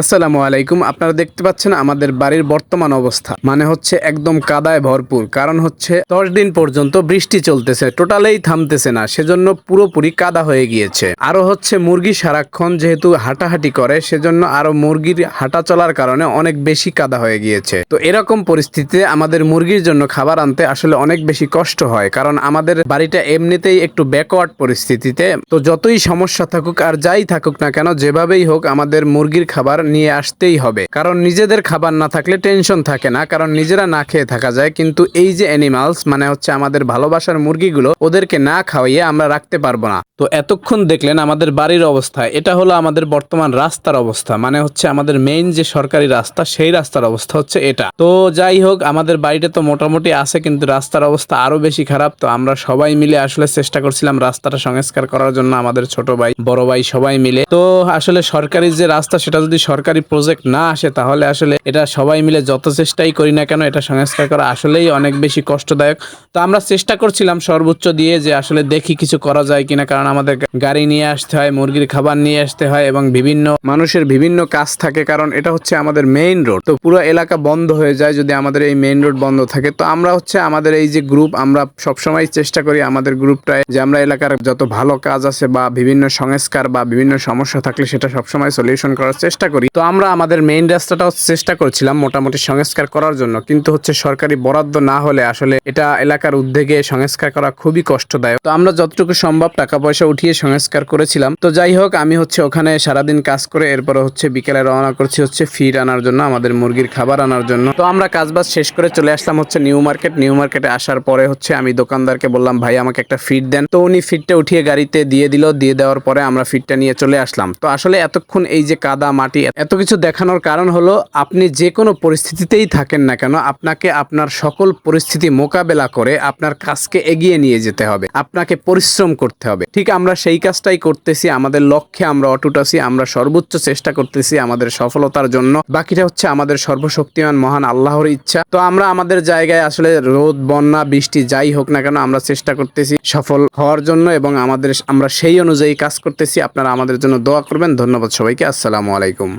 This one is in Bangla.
আসসালামু আলাইকুম। আপনারা দেখতে পাচ্ছেন আমাদের বাড়ির বর্তমান অবস্থা। মানে হচ্ছে একদম কাদায় ভরপুর। কারণ হচ্ছে দশ দিন পর্যন্ত বৃষ্টি চলতেছে, টোটালেই থামতেছে না। সেজন্য পুরোপুরি কাদা হয়ে গিয়েছে। আরও হচ্ছে মুরগি সারাক্ষণ যেহেতু হাঁটাহাঁটি করে, সেজন্য আরও মুরগির হাঁটা চলার কারণে অনেক বেশি কাদা হয়ে গিয়েছে। তো এরকম পরিস্থিতিতে আমাদের মুরগির জন্য খাবার আনতে আসলে অনেক বেশি কষ্ট হয়। কারণ আমাদের বাড়িটা এমনিতেই একটু ব্যাকওয়ার্ড পরিস্থিতিতে। তো যতই সমস্যা থাকুক আর যাই থাকুক না কেন, যেভাবেই হোক আমাদের মুরগির খাবার নিয়ে আসতেই হবে। কারণ নিজেদের খাবার না থাকলে টেনশন থাকে না, কারণ নিজেরা না খেয়ে থাকা যায়। কিন্তু এই যে অ্যানিমালস মানে হচ্ছে আমাদের ভালোবাসার মুরগিগুলো, ওদেরকে না খাওয়াইয়ে আমরা রাখতে পারব না। তো এতক্ষণ দেখলেন আমাদের বাড়ির অবস্থা। এটা হলো আমাদের বর্তমান রাস্তার অবস্থা। মানে হচ্ছে আমাদের মেইন যে সরকারি রাস্তা, সেই রাস্তার অবস্থা হচ্ছে এটা। তো যাই হোক, আমাদের বাড়িটা তো মোটামুটি আছে, কিন্তু রাস্তার অবস্থা আরও বেশি খারাপ। তো আমরা সবাই মিলে আসলে চেষ্টা করছিলাম রাস্তাটা সংস্কার করার জন্য আমাদের ছোট ভাই, বড় ভাই সবাই মিলে। তো আসলে সরকারি যে রাস্তা, সেটা যদি সরকারি প্রজেক্ট না আসে, তাহলে আসলে এটা সবাই মিলে যত চেষ্টাই করি না কেন, এটা সংস্কার করা আসলেই অনেক বেশি কষ্টদায়ক। তো আমরা চেষ্টা করছিলাম সর্বোচ্চ দিয়ে যে আসলে দেখি কিছু করা যায় কিনা, কারণ আমাদের গাড়ি নিয়ে আসতে হয়, মুরগির খাবার নিয়ে আসতে হয় এবং বিভিন্ন মানুষের বিভিন্ন কাজ থাকে, কারণ এটা হচ্ছে আমাদের মেইন রোড তো পুরো এলাকা বন্ধ হয়ে যায় যদি আমাদের এই মেইন রোড বন্ধ থাকে। তো আমরা হচ্ছে আমাদের এই যে গ্রুপ আমরা সবসময় চেষ্টা করি আমাদের গ্রুপটায় যে আমরা এলাকার যত ভালো কাজ আছে বা বিভিন্ন সংস্কার বা বিভিন্ন সমস্যা থাকলে সেটা সবসময় সলিউশন করার চেষ্টা করি। তো আমরা আমাদের মেইন রাস্তাটাও চেষ্টা করছিলাম মোটামুটি সংস্কার করার জন্য। কিন্তু হচ্ছে সরকারি বরাদ্দ না হলে আসলে এটা এলাকার উদ্যোগে সংস্কার করা খুবই কষ্টদায়ক। তো আমরা যতটুকু সম্ভব টাকা পয়সা উঠিয়ে সংস্কার করেছিলাম। তো যাই হোক, আমি হচ্ছে ওখানে সারাদিন কাজ করে এরপরে হচ্ছে বিকেলে রওনা করছি হচ্ছে ফিড আনার জন্য, আমাদের মুরগির খাবার আনার জন্য। তো আমরা কাজবাজ শেষ করে চলে আসলাম হচ্ছে নিউ মার্কেট নিউ মার্কেটে আসার পরে হচ্ছে আমি দোকানদারকে বললাম, ভাই, আমাকে একটা ফিড দেন। তো উনি ফিডটা উঠিয়ে গাড়িতে দিয়ে দিল। দিয়ে দেওয়ার পরে আমরা ফিডটা নিয়ে চলে আসলাম। তো আসলে এতক্ষণ এই যে কাদা মাটি এত কিছু দেখানোর কারণ হলো, আপনি যে কোনো পরিস্থিতিতেই থাকেন না কেন, আপনাকে আপনার সকল পরিস্থিতি মোকাবেলা করে আপনার কাজকে এগিয়ে নিয়ে যেতে হবে, আপনাকে পরিশ্রম করতে হবে। ঠিক আমরা সেই কাজটাই করতেছি, আমাদের লক্ষ্যে আমরা অটুট আছি, আমরা সর্বোচ্চ চেষ্টা করতেছি আমাদের সফলতার জন্য। বাকিটা হচ্ছে আমাদের সর্বশক্তিমান, মহান আল্লাহর ইচ্ছা। তো আমরা আমাদের জায়গায় আসলে রোদ, বন্যা, বৃষ্টি যাই হোক না কেন, আমরা চেষ্টা করতেছি সফল হওয়ার জন্য এবং আমাদের, আমরা সেই অনুযায়ী কাজ করতেছি। আপনারা আমাদের জন্য দোয়া করবেন। ধন্যবাদ সবাইকে। আসসালামু আলাইকুম।